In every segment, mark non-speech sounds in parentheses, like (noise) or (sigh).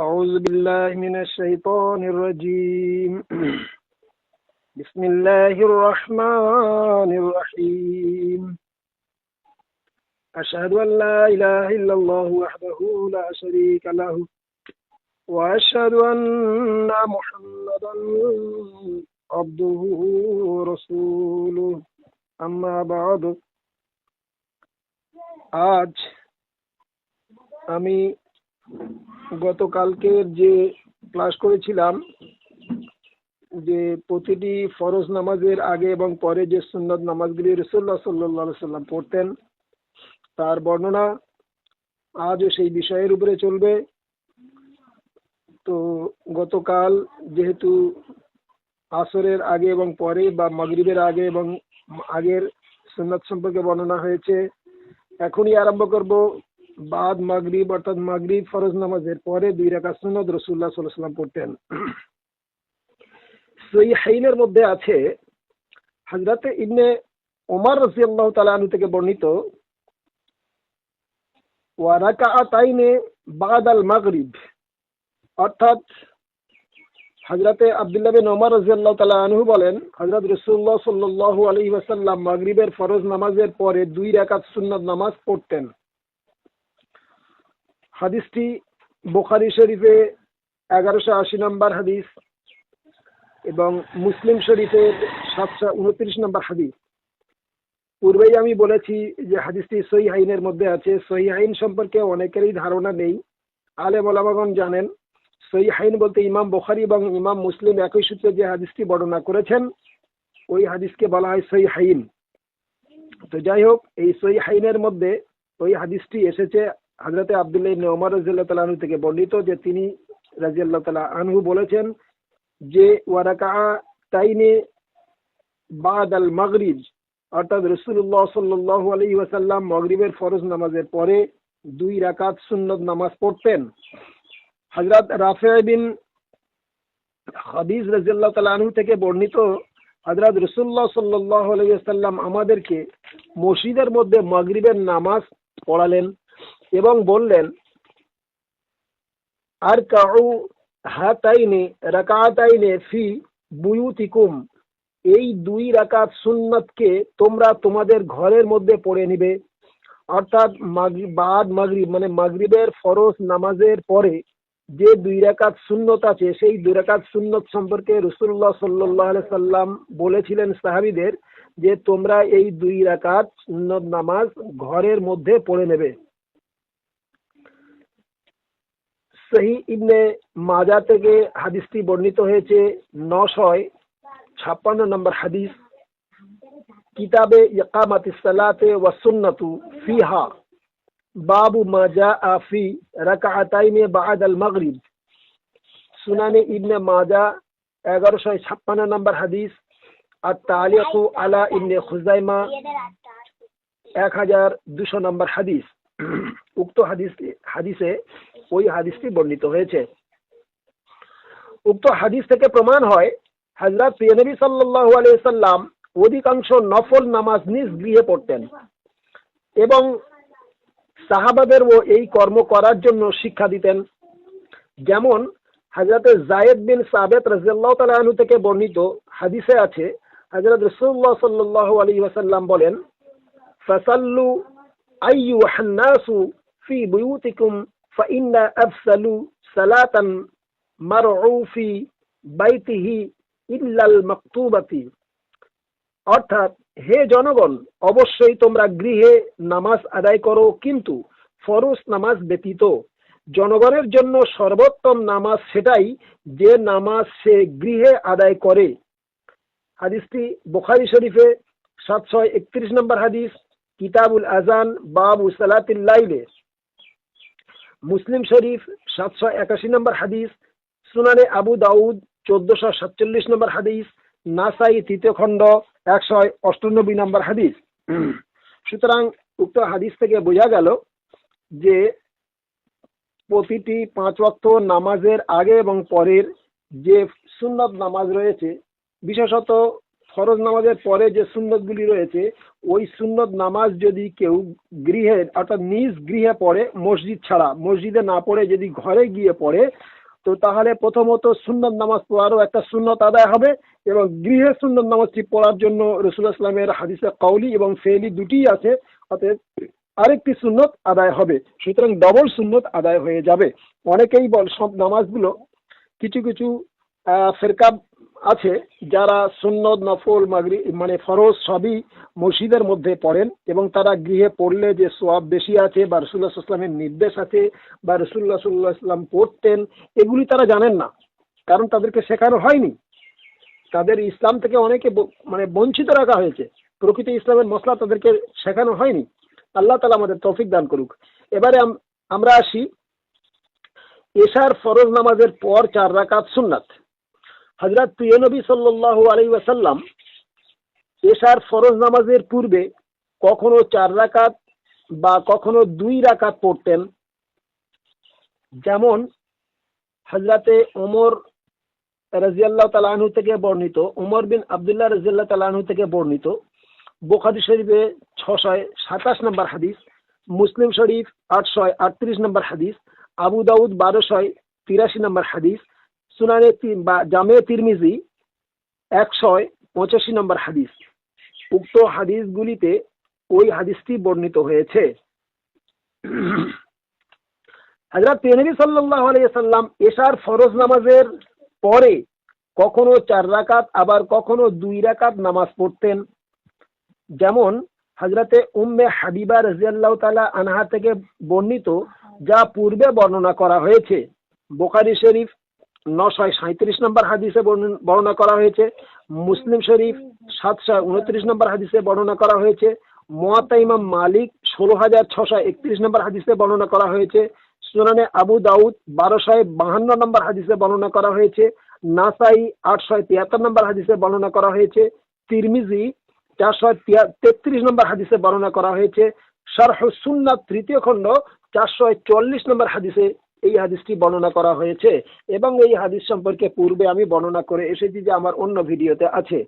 أعوذ بالله من الشيطان الرجيم. (clears throat) بسم الله الرحمن الرحيم. أشهد أن لا إله إلا الله وحده لا شريك له وأشهد أن محمدا عبده ورسوله. أما بعد آج أمي গতকালকের যে ক্লাস করেছিলাম, যে প্রতিটি ফরজ নামাজের আগে এবং পরে যে সুন্নত নামাজগুলি রসুল্লাহ সাল্লাহ সাল্লাম পড়তেন, তার বর্ণনা আজও সেই বিষয়ের উপরে চলবে। তো গতকাল যেহেতু আসরের আগে এবং পরে বা মাগরিবের আগে এবং আগের সুন্নত সম্পর্কে বর্ণনা হয়েছে, এখনই আরম্ভ করব বাদ মাগরিব অর্থাৎ মাগরিব ফরজ নামাজের পরে দুই রাকাত সুন্নত রসুল্লাহ সাল্লাম পড়তেন। সেই হাইনের মধ্যে আছে হজরতে ইবনে ওমর রসিয়াল্লাহ তালু থেকে বর্ণিত ওয়ারাকা তাইনে বাদ আল মাগরিব। অর্থাৎ হজরতে আবদুল্লাহ বিন ওমর তালা আনহু বলেন হজরত রসুল্লাহ সাল্লাহ আলী ওয়াসাল্লাম মাগরিবের ফরজ নামাজের পরে দুই রাকাত সুন্নত নামাজ পড়তেন। হাদিসটি বোখারি শরীফে এগারোশো আশি নম্বর হাদিস এবং মুসলিম শরীফের সাতশো উনত্রিশ নম্বর হাদিস। পূর্বেই আমি বলেছি যে হাদিসটি সহি আইনের মধ্যে আছে। সহি আইন সম্পর্কে অনেকেরই ধারণা নেই। আলে মোলামাগন জানেন সহি হাইন বলতে ইমাম বখারি এবং ইমাম মুসলিম একই সূত্রে যে হাদিসটি বর্ণনা করেছেন, ওই হাদিসকে বলা হয় সহি হাইন তো যাই হোক, এই সহি হাইনের মধ্যে ওই হাদিসটি এসেছে হজরতে আবদুল্লাহ ইবনে ওমর রাজিয়াল্লাহ তালা আনহু থেকে বর্ণিত যে তিনি রাজিয়াল্লাহ তালা আনহু বলেছেন যে ওয়ারাকা তাইনে বাদ আল মাগরিব। অর্থাৎ রসুল্লাহ সাল্লাহ আলী ওয়াসাল্লাম মগরিবের ফরজ নামাজের পরে দুই রাকাত সুন্নত নামাজ পড়তেন। হজরত রাফে বিন হাদিস রাজিয়াল্লাহ তালা আনহু থেকে বর্ণিত হজরত রসুল্লাহ সাল্লাহ আলাইসাল্লাম আমাদেরকে মসজিদের মধ্যে মগরিবের নামাজ পড়ালেন। এবং বললেন আর কাউ হাতাইনে রাকাতাইনে ফি বুয়ুতিকুম। এই দুই রাকাত সুন্নতকে তোমরা তোমাদের ঘরের মধ্যে পড়ে নিবে। অর্থাৎ বাদ মাগরিব মানে মাগরিবের ফরজ নামাজের পরে যে দুই রাকাত সুন্নত আছে, সেই দুই রাকাত সুন্নত সম্পর্কে রসুল্লাহ সাল্লাহ সাল্লাম বলেছিলেন সাহাবিদের যে তোমরা এই দুই রাকাত সুন্নত নামাজ ঘরের মধ্যে পড়ে নেবে। সহি ইবনে মাজা থেকে হাদিসটি বর্ণিত হয়েছে নশয় ছাপ্পান্ন নম্বর হাদিস। কিতাবে ইকামাতি সালাতে ওয়া সুন্নাতু ফিহা। বাবু মাজা আফি রাকাতাইনে বাদ আল মাগরিব। সুনানে ইবনে মাজা এগারোশো ছাপ্পান্ন নম্বর হাদিস। আর তালিয়াকু আলা ইবনে খুজাইমা এক হাজার দুশো নম্বর হাদিস। উক্ত হাদিস হাদিসে ওই হাদিসটি বর্ণিত হয়েছে। উক্ত হাদিস থেকে প্রমাণ হয় হজরত প্রিয়নবী সাল্লাহ আলিয়াল্লাম অধিকাংশ নফল নামাজ নিজ গৃহে পড়তেন এবং সাহাবাদেরও এই কর্ম করার জন্য শিক্ষা দিতেন। যেমন হাজরত জায়েদ বিন সাবেদ রাজিয়াল্লাহ তালু থেকে বর্ণিত হাদিসে আছে হজরত রসুল্লাহ সাল্লাহ আলী ওয়াসাল্লাম বলেন, ফাসাল্লু আইয়ু হান্নাসু ফি বুয়ুতিকুম আফসালু সালাতান মারউ ফি বাইতিহি ইল্লাল মাকতুবাতি অর্থাৎ, হে জনগণ, অবশ্যই তোমরা গৃহে নামাজ আদায় করো, কিন্তু ফরজ নামাজ ব্যতীত। জনগণের জন্য সর্বোত্তম নামাজ সেটাই যে নামাজ সে গৃহে আদায় করে। হাদিসটি বোখারি শরীফে সাতশো একত্রিশ নম্বর হাদিস, কিতাবুল আজান বাবু সালাতিল্লাইলে মুসলিম শরীফ, সাতশো একাশি নম্বর হাদিস, সুনানে আবু দাউদ, চোদ্দশো সাতচল্লিশ নম্বর হাদিস, নাসাই তৃতীয় খণ্ড, একশো অষ্টানব্বই নম্বর হাদিস। সুতরাং উক্ত হাদিস থেকে বোঝা গেল যে প্রতিটি পাঁচ ওয়াক্ত নামাজের আগে এবং পরের যে সুন্নত নামাজ রয়েছে, বিশেষত ফরজ নামাজের পরে যে সুন্নতগুলি রয়েছে, ওই সুন্নত নামাজ যদি কেউ গৃহে অর্থাৎ নিজ গৃহে পড়ে, মসজিদ ছাড়া, মসজিদে না পড়ে, যদি ঘরে গিয়ে পড়ে, তো তাহলে প্রথমত সুন্নত নামাজ পড়ারও একটা সুন্নত আদায় হবে এবং গৃহে সুন্নত নামাজটি পড়ার জন্য রসুল্লাহ ইসলামের হাদিসে কাউলি এবং ফেলি দুটিই আছে, অতএব আরেকটি সুন্নত আদায় হবে। সুতরাং ডবল সুন্নত আদায় হয়ে যাবে। অনেকেই বল, সব নামাজগুলো কিছু কিছু ফেরকা আছে, যারা সুন্নত, নফল, মাগরি মানে ফরজ সবই মসজিদের মধ্যে পড়েন এবং তারা গৃহে পড়লে যে সোয়াব বেশি আছে বা রসুল্লাহ ইসলামের নির্দেশ আছে বা রসুল্লাহ সাল্লাহ ইসলাম পড়তেন, এগুলি তারা জানেন না। কারণ তাদেরকে শেখানো হয়নি। তাদের ইসলাম থেকে অনেকে মানে বঞ্চিত রাখা হয়েছে। প্রকৃত ইসলামের মশলা তাদেরকে শেখানো হয়নি। আল্লাহ তালা আমাদের তৌফিক দান করুক। এবারে আম- আমরা আসি এশার ফরজ নামাজের পর চার রাকাত সুন্নাত। হজরত প্রিয়নবী সাল্লাল্লাহু আলাইহি ওয়াসাল্লাম এশার ফরজ নামাজের পূর্বে কখনো চার রাকাত বা কখনো দুই রাকাত পড়তেন। যেমন হজরতে ওমর রাজিয়াল্লাহ তালাহু থেকে বর্ণিত, ওমর বিন আবদুল্লাহ রাজিয়াল্লাহ তালাহু থেকে বর্ণিত। বোখারি শরীফে ছশয় সাতাশ নম্বর হাদিস, মুসলিম শরীফ আটশয় আটত্রিশ নম্বর হাদিস, আবু দাউদ বারোশয় তিরাশি নম্বর হাদিস সুনানে বা জামে তিরমিজি একশয় পঁচাশি নম্বর হাদিস। উক্ত হাদিসগুলিতে ওই হাদিসটি বর্ণিত হয়েছে। হাজরত নবী সাল্লাল্লাহু আলাইহি সাল্লাম এশার ফরজ নামাজের পরে কখনো চার রাকাত, আবার কখনো দুই রাকাত নামাজ পড়তেন। যেমন হাজরাতে উম্মে হাবিবা রাজিয়াল্লাহ তালা আনহা থেকে বর্ণিত, যা পূর্বে বর্ণনা করা হয়েছে। বোকারি শরীফ নশয় সাঁত্রিশ নম্বর হাদিসে বর্ণন- করা হয়েছে। মুসলিম শরীফ সাতশো উনত্রিশ নম্বর হাদিসে বর্ণনা করা হয়েছে। মোয়াত্তা ইমাম মালিক ষোলো হাজার ছশো একত্রিশ নম্বর হাদিসে বর্ণনা করা হয়েছে। সুনানে আবু দাউদ বারোশয় বাহান্ন নম্বর হাদিসে বর্ণনা করা হয়েছে। নাসাই আটশো তিয়াত্তর নম্বর হাদিসে বর্ণনা করা হয়েছে। তিরমিজি চারশো তেত্রিশ নম্বর হাদিসে বর্ণনা করা হয়েছে। শারহ সুন্নাত তৃতীয় খণ্ড চারশো চল্লিশ নম্বর হাদিসে এই হাদিসটি বর্ণনা করা হয়েছে এবং এই হাদিস সম্পর্কে পূর্বে আমি বর্ণনা করে এসেছি যে আমার অন্য ভিডিওতে আছে।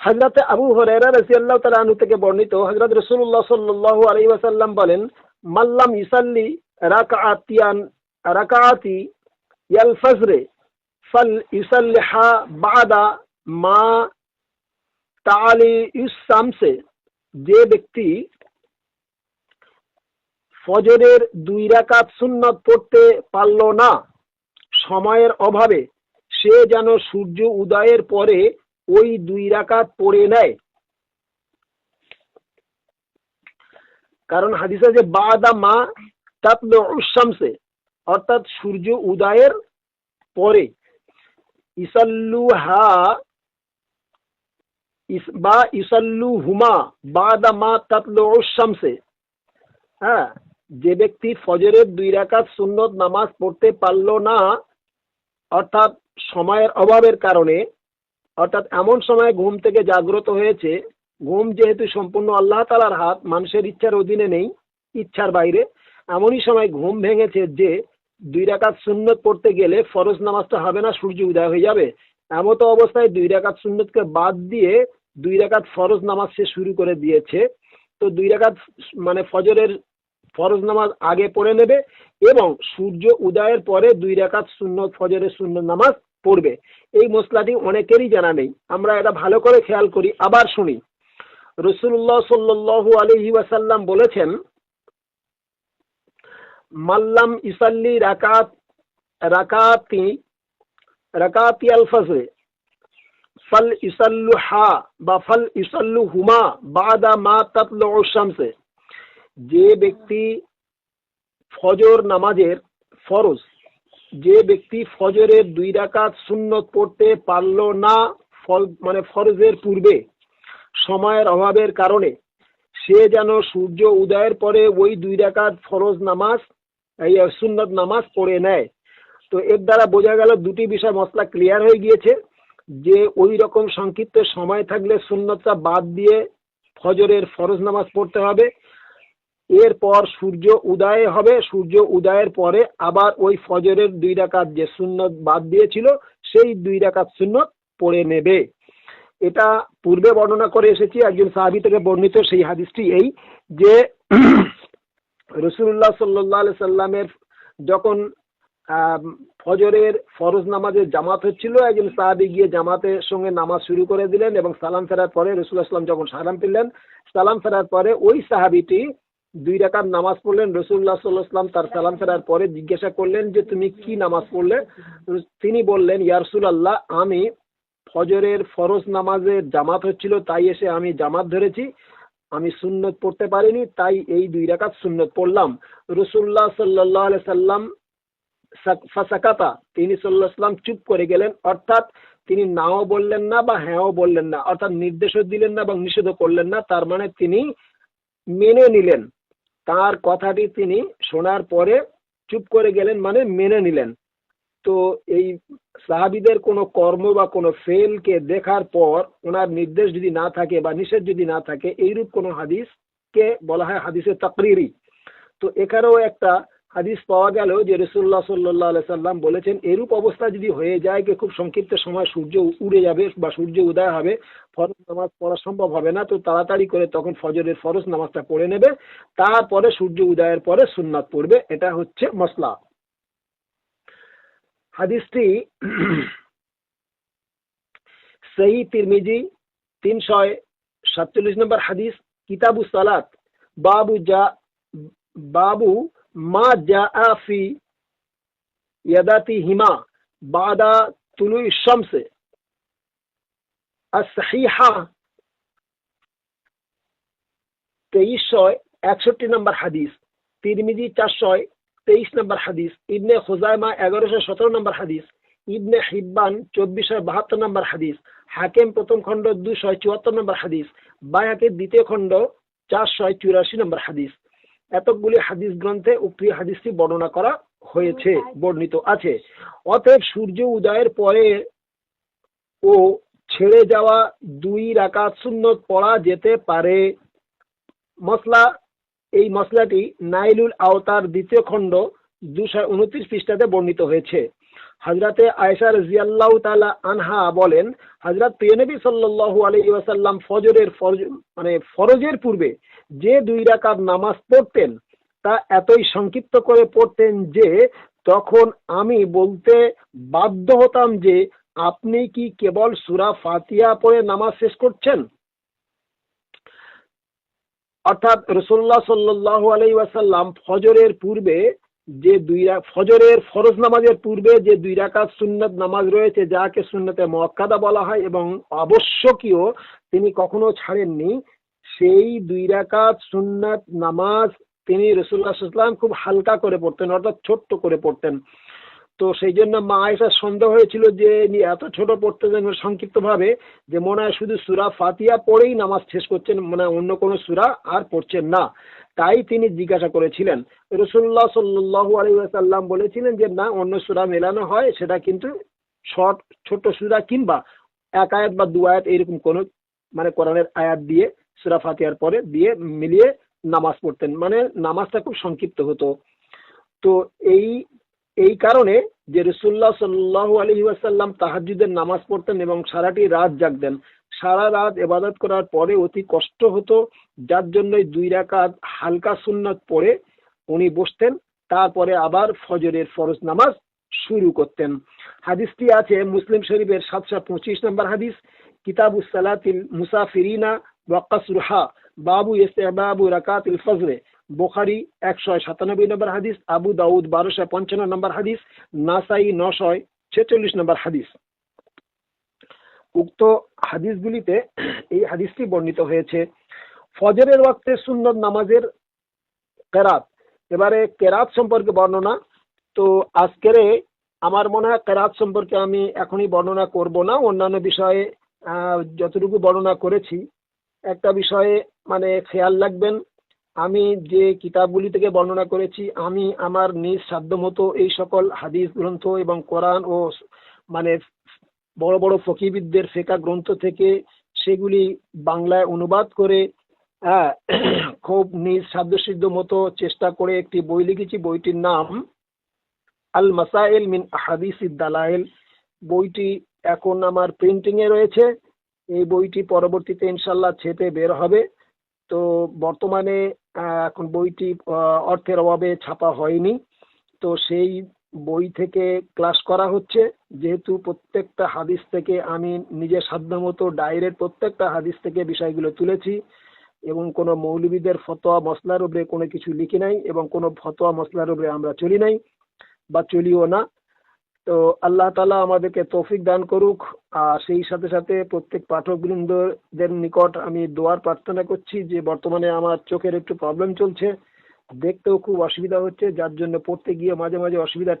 হজরত আবু হরেরা রাজিয়াল্লাহ তাআলা থেকে বর্ণিত হজরত রসুল্লাহ সাল্লাল্লাহু আলাইহি ওয়াসাল্লাম বলেন মাল্লাম ইসাল্লি রাকাতিয়ান রাকাতি ইয়াল ফজরে ফাল ইসাল্লিহা বাদা মা তালি ইসামসে যে ব্যক্তি ফজরের দুই রাকাত সুন্নত পড়তে পারল না। সময়ের অভাবে সে যেন সূর্য উদয়ের পরে ওই দুই রাকাত পড়ে নেয়। কারণ হাদিসা যে বাদা মা তাতলো উসামসে অর্থাৎ সূর্য উদয়ের পরে। ইসাল্লু হা বা ইসাল্লু হুমা বাদা মা তাতলো শামসে। হ্যাঁ যে ব্যক্তি ফজরের দুই রাকাত সুন্নত নামাজ পড়তে পারল না, অর্থাৎ সময়ের অভাবের কারণে, অর্থাৎ এমন সময় ঘুম থেকে জাগ্রত হয়েছে, ঘুম যেহেতু সম্পূর্ণ আল্লাহ তালার হাত, মানুষের ইচ্ছার অধীনে নেই, ইচ্ছার বাইরে, এমনই সময় ঘুম ভেঙেছে যে দুই রাকাত সুন্নত পড়তে গেলে ফরজ নামাজটা হবে না, সূর্য উদয় হয়ে যাবে। এমত অবস্থায় দুই রাকাত সুন্নতকে বাদ দিয়ে দুই রাকাত ফরজ নামাজ সে শুরু করে দিয়েছে। তো দুই রাকাত মানে ফজরের ফরজ নামাজ আগে পড়ে নেবে এবং সূর্য উদয়ের পরে দুই রাকাত শূন্য ফজরের সুন্নত নামাজ পড়বে। এই মশলাটি অনেকেরই জানা নেই। আমরা এটা ভালো করে খেয়াল করি। আবার শুনি। রসুল্লাহ সাল্লাল্লাহু আলাইহি ওয়াসাল্লাম বলেছেন, মাল্লাম ইসাল্লি রাকাত, রাকাতি রাকাতি আল ফজরে, ফল ইসাল্লু হা বা ফল ইসাল্লু হুমা বাদা মা তাতলু শামসে। যে ব্যক্তি ফজর নামাজের ফরজ, যে ব্যক্তি ফজরের দুই রাকাত সুন্নত পড়তে পারল না ফল মানে ফরজের পূর্বে সময়ের অভাবের কারণে, সে যেন সূর্য উদয়ের পরে ওই দুই রাকাত ফরজ নামাজ, এই সুন্নত নামাজ পড়ে নেয়। তো এর দ্বারা বোঝা গেল দুটি বিষয় মশলা ক্লিয়ার হয়ে গিয়েছে, যে ওই রকম সংক্ষিপ্ত সময় থাকলে সুন্নতটা বাদ দিয়ে ফজরের ফরজ নামাজ পড়তে হবে। এরপর সূর্য উদয় হবে। সূর্য উদয়ের পরে আবার ওই ফজরের দুই রাকাত যে সুন্নত বাদ দিয়েছিল, সেই দুই রাকাত সুন্নত পড়ে নেবে। এটা পূর্বে বর্ণনা করে এসেছি, একজন সাহাবি থেকে বর্ণিত সেই হাদিসটি এই যে (clears throat) রসুল্লাহ সাল্লাহ সাল্লামের যখন ফজরের ফরজ নামাজের জামাত হচ্ছিল, একজন সাহাবি গিয়ে জামাতের সঙ্গে নামাজ শুরু করে দিলেন এবং সালাম ফেরার পরে রসুল্লাহ সাল্লাম যখন সালাম ফিরলেন, সালাম ফেরার পরে ওই সাহাবিটি দুই রাকাত নামাজ পড়লেন রসুল্লাহ সাল্লাহ সাল্লাম তার সালাম ফেরার পরে জিজ্ঞাসা করলেন যে, তুমি কি নামাজ পড়লে? তিনি বললেন ইয়ারসুল আল্লাহ আমি ফজরের ফরজ নামাজের জামাত হচ্ছিল, তাই এসে আমি জামাত ধরেছি। আমি সুন্নত পড়তে পারিনি, তাই এই দুই রাকাত সুন্নত পড়লাম। রসুল্লাহ সাল্লাহ সাল্লাম সাক- ফাসাকাতা, তিনি সাল্লাহ সাল্লাম চুপ করে গেলেন। অর্থাৎ তিনি নাও বললেন না বা হ্যাঁও বললেন না, অর্থাৎ নির্দেশও দিলেন না এবং নিষেধও করলেন না, তার মানে তিনি মেনে নিলেন। তার কথাটি তিনি শোনার পরে চুপ করে গেলেন মানে মেনে নিলেন। তো এই সাহাবিদের কোনো কর্ম বা কোনো ফেলকে দেখার পর ওনার নির্দেশ যদি না থাকে বা নিষেধ যদি না থাকে, এইরূপ কোনো হাদিসকে বলা হয় হাদিসে তাকরিরি তো এখানেও একটা হাদিস পাওয়া গেল যে রসুল্লাহ সাল্লাহ সাল্লাম বলেছেন, এরূপ অবস্থা যদি হয়ে যায় যে খুব সংক্ষিপ্ত সময় সূর্য উড়ে যাবে বা সূর্য উদয় হবে, ফরজ নামাজ পড়া সম্ভব হবে না, তো তাড়াতাড়ি করে তখন ফজরের ফরজ নামাজটা পড়ে নেবে, তারপরে সূর্য উদয়ের পরে সুন্নাত পড়বে, এটা হচ্ছে মশলা হাদিসটি (clears throat) সেই তিরমিজি তিনশো সাতচল্লিশ নম্বর হাদিস কিতাবু সালাত, বাবু যা বাবু মা যা ফি ইয়াদাতি হিমা বাদা তুলু শমসে। আসহিহা ছয় একষট্টি নম্বর হাদিস, তিরমিজি চারশো তেইশ নম্বর হাদিস, ইবনে খুজাইমা এগারোশো সতেরো নম্বর হাদিস, ইবনে হিব্বান চব্বিশশো বাহাত্তর নম্বর হাদিস, হাকেম প্রথম খণ্ড দুশো চুয়াত্তর নম্বর হাদিস, বায়াকের দ্বিতীয় খণ্ড চারশো চুরাশি নম্বর হাদিস। এতগুলি হাদিস গ্রন্থে উক্তি হাদিসটি বর্ণনা করা হয়েছে, বর্ণিত আছে। অতএব সূর্য উদয়ের পরে ও ছেড়ে যাওয়া দুই রাকাত সুন্নত পড়া যেতে পারে। মশলা এই মশলাটি নাইলুল আওতার দ্বিতীয় খণ্ড দুশো উনত্রিশ পৃষ্ঠাতে বর্ণিত হয়েছে। হজরতে আয়সা রাজিয়াল্লাহ তালা আনহা বলেন হজরত প্রিয়নবী সাল্লাল্লাহু আলাইহি ওয়াসাল্লাম ফজরের ফরজ মানে ফরজের পূর্বে যে দুই রাকাত নামাজ পড়তেন, তা এতই সংক্ষিপ্ত করে পড়তেন যে তখন আমি বলতে বাধ্য হতাম যে আপনি কি কেবল সুরা ফাতিয়া পড়ে নামাজ শেষ করছেন? অর্থাৎ রসুল্লাহ সাল্লাল্লাহু আলাই ওয়াসাল্লাম ফজরের পূর্বে যে দুই ফজরের ফরজ নামাজের পূর্বে যে দুই রাকাত সুন্নত নামাজ রয়েছে, যাকে সুন্নতে মক্কাদা বলা হয় এবং আবশ্যকীয় তিনি কখনো ছাড়েননি, সেই দুই রাকাত সুন্নত নামাজ তিনি রসুল্লাহ খুব হালকা করে পড়তেন, অর্থাৎ ছোট্ট করে পড়তেন। তো সেই জন্য মা আয়েশার সন্দেহ হয়েছিল যে এত ছোট পড়তেন সংক্ষিপ্ত ভাবে যে মনে হয় শুধু সুরা ফাতিয়া পড়েই নামাজ শেষ করছেন মানে অন্য কোনো সুরা আর পড়ছেন না। তাই তিনি জিজ্ঞাসা করেছিলেন। রসুল্লাহ সাল্লাহ আলাইসাল্লাম বলেছিলেন যে, না, অন্য সুরা মেলানো হয়, সেটা কিন্তু শর্ট, ছোট সুরা কিংবা এক আয়াত বা দু আয়াত এরকম কোনো মানে কোরআনের আয়াত দিয়ে, সুরা ফাতিয়ার পরে দিয়ে মিলিয়ে নামাজ পড়তেন। মানে নামাজটা খুব সংক্ষিপ্ত হতো। তো এই এই কারণে যে রসুল্লাহ সাল্লাহ আলহি ওয়াসাল্লাম তাহাজুদের নামাজ পড়তেন এবং সারাটি রাত জাগতেন, সারা রাত এবাদত করার পরে অতি কষ্ট হতো, যার জন্য দুই রাকাত হালকা সুন্নত পড়ে উনি বসতেন, তারপরে আবার ফজরের ফরজ নামাজ শুরু করতেন। হাদিসটি আছে মুসলিম শরীফের সাতশো পঁচিশ নম্বর হাদিস, কিতাবু সালাতিল মুসাফিরিনা ওয়াকাসরুহা বাবু ইস্তেবাবু রাকাতিল ফজরে। বোখারি একশো সাতানব্বই নম্বর হাদিস, আবু দাউদ বারোশো পঞ্চান্ন নম্বর হাদিস, নাসাই নশো ছেচল্লিশ নম্বর হাদিস। উক্ত হাদিসগুলিতে এই হাদিসটি বর্ণিত হয়েছে, ফজরের ওয়াক্তে সুন্নত নামাজের কেরাত। এবারে কেরাত সম্পর্কে বর্ণনা, তো আজকের আমার মনে হয় কেরাত সম্পর্কে আমি এখনই বর্ণনা করব না, অন্যান্য বিষয়ে যতটুকু বর্ণনা করেছি। একটা বিষয়ে মানে খেয়াল রাখবেন আমি যে কিতাবগুলি থেকে বর্ণনা করেছি, আমি আমার নিজ সাধ্যমতো এই সকল হাদিস গ্রন্থ এবং কোরআন ও মানে বড় বড় ফকিবিদদের ফেকা গ্রন্থ থেকে সেগুলি বাংলায় অনুবাদ করে হ্যাঁ (clears throat) খুব নিজ সাধ্যসিদ্ধ মতো চেষ্টা করে একটি বই লিখেছি। বইটির নাম আল মাসাইল মিন আহাদিস দালাইল। বইটি এখন আমার প্রিন্টিংয়ে রয়েছে। এই বইটি পরবর্তীতে ইনশাল্লাহ ছেপে বের হবে। তো বর্তমানে এখন বইটি অর্থের অভাবে ছাপা হয়নি। তো সেই বই থেকে ক্লাস করা হচ্ছে। যেহেতু প্রত্যেকটা হাদিস থেকে আমি নিজের সাধ্যমতো ডাইরেক্ট প্রত্যেকটা হাদিস থেকে বিষয়গুলো তুলেছি এবং কোনো মৌলবীদের ফতোয়া মশলার উপরে কোনো কিছু লিখি নাই এবং কোনো ফতোয়া মশলার উপরে আমরা চলি নাই বা চলিও না। তো আল্লাহ তালা আমাদেরকে তৌফিক দান করুক। আর সেই সাথে সাথে প্রত্যেক পাঠকবৃন্দদের নিকট আমি দোয়ার প্রার্থনা করছি যে, বর্তমানে আমার চোখের একটু প্রবলেম চলছে। দেখতেও খুব অসুবিধা হচ্ছে, যার জন্য পড়তে গিয়ে মাঝে মাঝে অসুবিধা